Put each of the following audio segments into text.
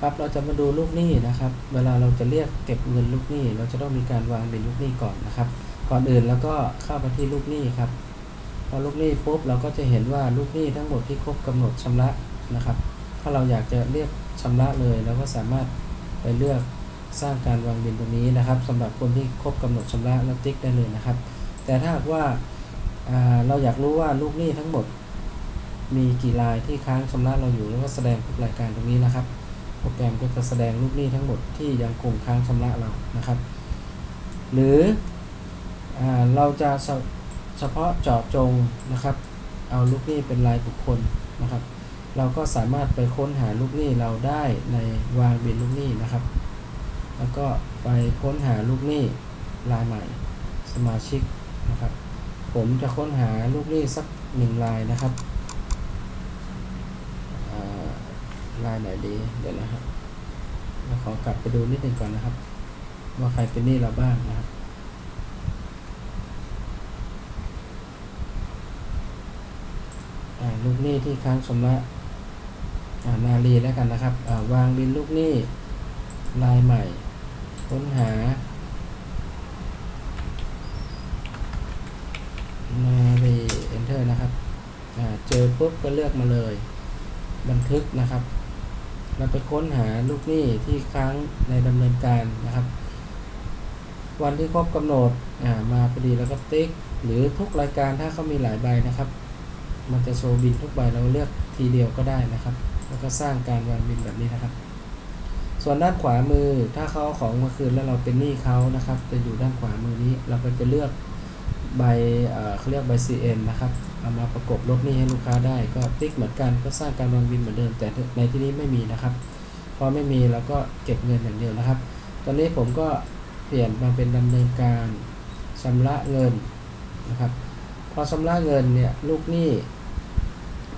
ครับเราจะมาดูลูกหนี้นะครับ เวลาเราจะเรียกเก็บเงินลูกหนี้ เราจะต้องมีการวางบินลูกหนี้ก่อนนะครับ ก่อนอื่นแล้วก็เข้าไปที่ลูกหนี้ครับ พอลูกหนี้ปุ๊บเราก็จะเห็นว่าลูกหนี้ทั้งหมดที่ครบกำหนดชำระนะครับ ถ้าเราอยากจะเรียกชำระเลยเราก็สามารถไปเลือกสร้างการวางบินตรงนี้นะครับสำหรับคนที่ครบกำหนดชำระแล้วติ๊กได้เลยนะครับ แต่ถ้าว่าาเราอยากรู้ว่าลูกหนี้ทั้งหมด มีกี่รายที่ค้างชำระเราอยู่แล้วก็แสดงทุกรายการตรงนี้นะครับ โปรแกรมก็จะแสดงลูกหนี้ทั้งหมดที่ยังคงค้างชำระเรานะครับ หรืออเราจะเฉเฉพาะเจาะจงนะครับ เอาลูกหนี้เป็นรายบุคคลนะครับ เราก็สามารถไปค้นหาลูกหนี้เราได้ในวางบินลูกหนี้นะครับ แล้วก็ไปค้นหาลูกหนี้รายใหม่ สมาชิกนะครับ ผมจะค้นหาลูกหนี้สักหนึ่งรายนะครับอ่ารายไหนดีเดี๋ยวนะครับเราขอกลับไปดูนิดหนึ่งก่อนนะครับ ว่าใครเป็นหนี้เราบ้างนะครับลูกหนี้ที่ค้างชำระอ่านาลีแล้วกันนะครับาวางบินลูกหนี้รายใหม่ ค้นหา นาลี enter นะครับเจอปุ๊บก็เลือกมาเลย บันทึกนะครับ เราไปค้นหาลูกหนี้ที่ค้างในดำเนินการนะครับ วันที่ครบกำหนดมาพอดีแล้วก็ติ๊ก หรือทุกรายการถ้าเขามีหลายใบนะครับ มันจะโชว์บินทุกใบเราเลือกทีเดียวก็ได้นะครับ แล้วก็สร้างการวางบินแบบนี้นะครับ ส่วนด้านขวามือถ้าเขาเอาของมาคืนแล้วเราเป็นหนี้เขานะครับ จะอยู่ด้านขวามือนี้เราก็จะเลือก ใบเเขาเรียกใบ CN นะครับเอามาประกบลดหนี้ให้ลูกค้าได้ก็ติ๊กเหมือนกันก็สร้างการวางบินเหมือนเดิม แต่ในที่นี้ไม่มีนะครับ พอไม่มีเราก็เก็บเงินอย่างเดียวนะครับ ตอนนี้ผมก็เปลี่ยนมาเป็นดำเนินการชำระเงินนะครับ พอชำระเงินเนี่ยลูกหนี้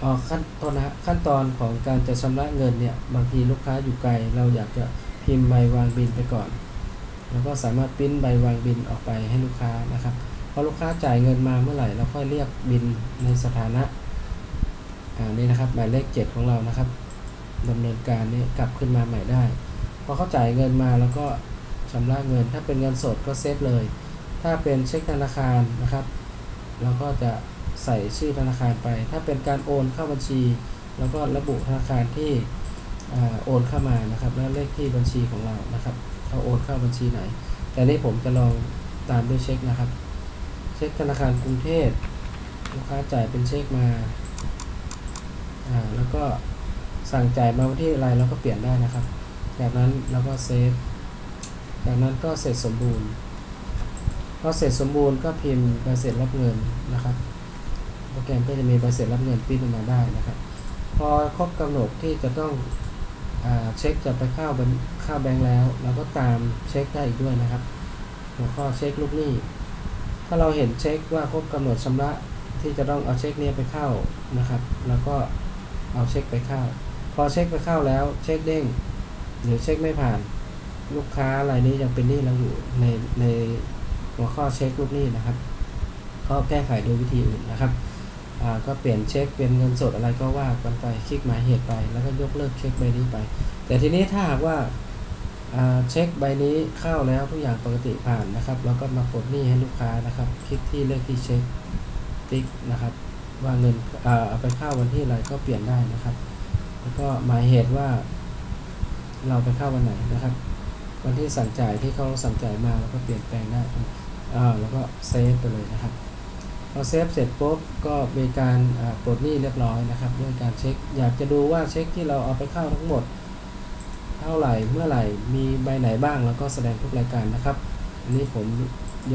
ออกขั้นตอนนะขั้นตอนของการจะชำระเงินเนี่ยบางทีลูกค้าอยู่ไกล เราอยากจะพิมพ์ใบวางบินไปก่อน แล้วก็สามารถปริ้นใบวางบินออกไปให้ลูกค้านะครับ พอลูกค้าจ่ายเงินมาเมื่อไหร่เราค่อยเรียกบินในสถานะอ่านี่นะครับหมายเลข 7 ของเรานะครับดำเนินการนี้กลับขึ้นมาใหม่ได้พอเขาจ่ายเงินมาแล้วก็ชำระเงิน ถ้าเป็นเงินสดก็เซฟเลย ถ้าเป็นเช็คธนาคารนะครับเราก็จะใส่ชื่อธนาคารไป ถ้าเป็นการโอนเข้าบัญชี แล้วก็ระบุธนาคารที่อโอนเข้ามานะครับ แล้วเลขที่บัญชีของเรานะครับเขาโอนเข้าบัญชีไหน แต่นี่ผมจะลองตามด้วยเช็คนะครับ ช็คธนาคารกรุงเทพลูกค้าจ่ายเป็นเช็คมาอ่าแล้วก็สั่งจ่ายมาวันที่อะไรเราก็เปลี่ยนได้นะครับ จากนั้นเราก็เซฟ จากนั้นก็เสร็จสมบูรณ์พอเสร็จสมบูรณ์ก็พิมพ์ใบเสร็จรับเงินนะครับ โปรแกรมก็จะมีใบเสร็จรับเงินปิ้นออกมาได้นะครับ พอครบกำหนดที่จะต้องอาเช็คจะไปเข้าบัญเข้าแบงค์แล้ว เราก็ตามเช็คได้อีกด้วยนะครับ หัวข้อเช็คลูกหนี้ ถ้าเราเห็นเช็คว่าครบกำหนดชำระที่จะต้องเอาเช็คนี้ไปเข้านะครับ แล้วก็เอาเช็คไปเข้า พอเช็คไปเข้าแล้วเช็คเด้งหรือเช็คไม่ผ่านลูกค้ารายนี้ยังเป็นหนี้เราอยู่ในในหัวข้อเช็คลูกหนี้นะครับ ก็แก้ไขโดยวิธีอื่นนะครับก็เปลี่ยนเช็คเป็นเงินสดอะไรก็ว่ากันไปคลิกหมายเหตุไป แล้วก็ยกเลิกเช็คใบนี้ไป แต่ทีนี้ถ้าหากว่า เช็คใบนี้เข้าแล้วทุกอย่างปกติผ่านนะครับ แล้วก็มาปลดหนี้ให้ลูกค้านะครับ คลิกที่เลขที่เช็คติ๊กนะครับ ว่าเงินเอาไปเข้าวันที่อะไรก็เปลี่ยนได้นะครับ แล้วก็หมายเหตุว่า เราไปเข้าวันไหนนะครับ วันที่สั่งจ่ายที่เขาสั่งจ่ายมาแล้วก็เปลี่ยนแปลงได้แล้วก็เซฟไปเลยนะครับพอเซฟเสร็จปุ๊บก็มีการปลดหนี้เรียบร้อยนะครับ ด้วยการเช็ค อยากจะดูว่าเช็คที่เราเอาไปเข้าทั้งหมด เท่าไหร่เมื่อไหร่มีใบไหนบ้างแล้วก็แสดงทุกรายการนะครับอันนี้ผม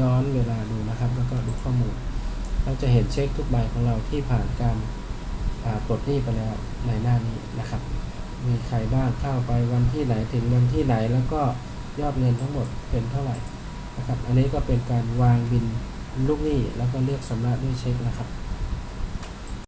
ย้อนเวลาดูนะครับ แล้วก็ดูข้อมูล เราจะเห็นเช็คทุกใบของเราที่ผ่านการปลดหนี้ไปแล้วในหน้านี้นะครับ มีใครบ้างเข้าไปวันที่ไหนถึงวันที่ไหนแล้วก็ยอดเงินทั้งหมดเป็นเท่าไหร่นะครับ อันนี้ก็เป็นการวางบินลูกหนี้แล้วก็เรียกชำระด้วยเช็คนะครับ